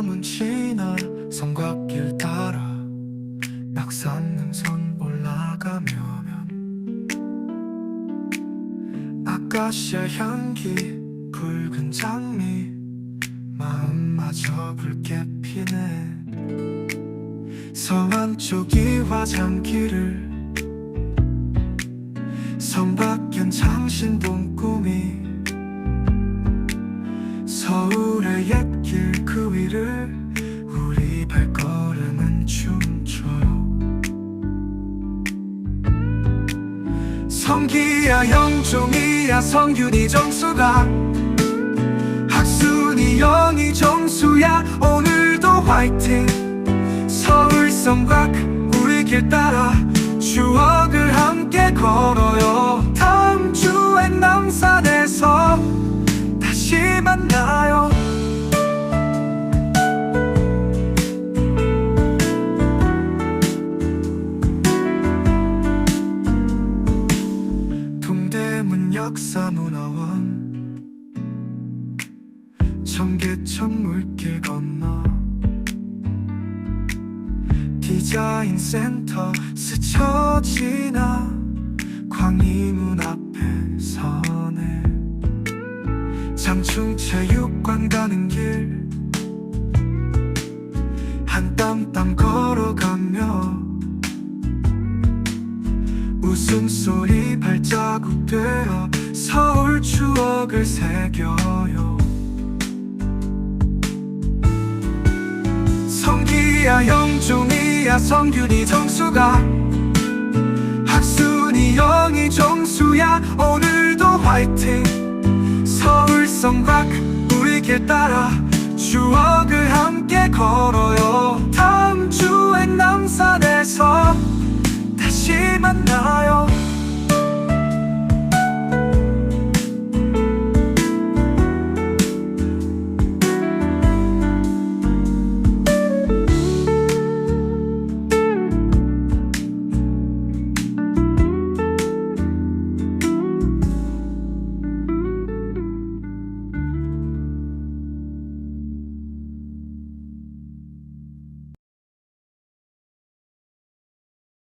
밤은 지나 성곽길 따라 낙산 능선 올라가면 아카시아 향기 붉은 장미 마음마저 붉게 피네. 서안 쪽이 화장길을 성밖엔 장신동 꿈이 서울의 옛길 그 위를 우리 발걸음은 춤춰요. 성기야 영종이야 성균이 정수가. 학순이 영희 정수야 오늘도 화이팅. 서울 성곽 우리 길 따라 추억을 함께 걸어요 역사문화원. 청계천 물길 건너. 디자인 센터 스쳐 지나. 광희문 앞에 서네. 장충체육관 가는 길. 한 땀 땀 걸어가며 웃음소리 발자국 되어 서울 추억을 새겨요. 성기야 영종이야 성균이 정수가. 학순이 영희 정수야 오늘도 화이팅. 서울 성곽 우리 길 따라 추억을 함께 걸어요